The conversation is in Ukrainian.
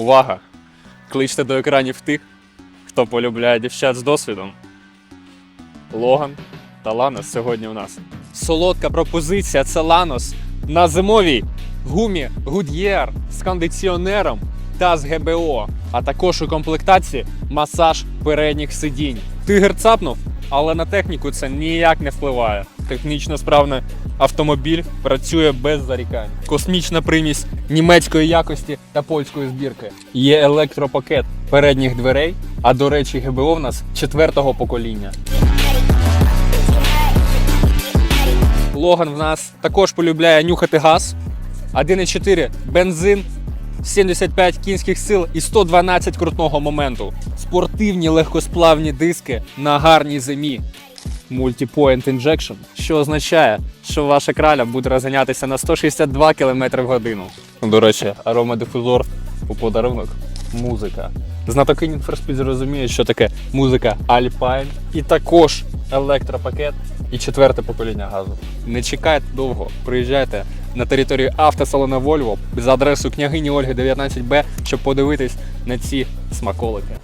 Увага! Кличте до екранів тих, хто полюбляє дівчат з досвідом. Логан та Ланос сьогодні у нас. Солодка пропозиція це Ланос на зимовій гумі Goodyear з кондиціонером та з ГБО, а також у комплектації масаж передніх сидінь. Тигр цапнув, але на техніку це ніяк не впливає. Технічно справний автомобіль працює без зарікань. Космічна примість німецької якості та польської збірки. Є електропакет передніх дверей, а до речі, ГБО в нас четвертого покоління. Логан в нас також полюбляє нюхати газ. 1,4 бензин, 75 кінських сил і 112 крутного моменту. Спортивні легкосплавні диски на гарній зимі. Multi-Point Injection, що означає, що ваша краля буде розганятися на 162 км в годину. До речі, аромадифузор у подарунок музика. Знатоки Need зрозуміють, що таке музика Alpine. І також електропакет і четверте покоління газу. Не чекайте довго, приїжджайте на територію автосалона Volvo за адресою княгині Ольги 19Б, щоб подивитись на ці смаколики.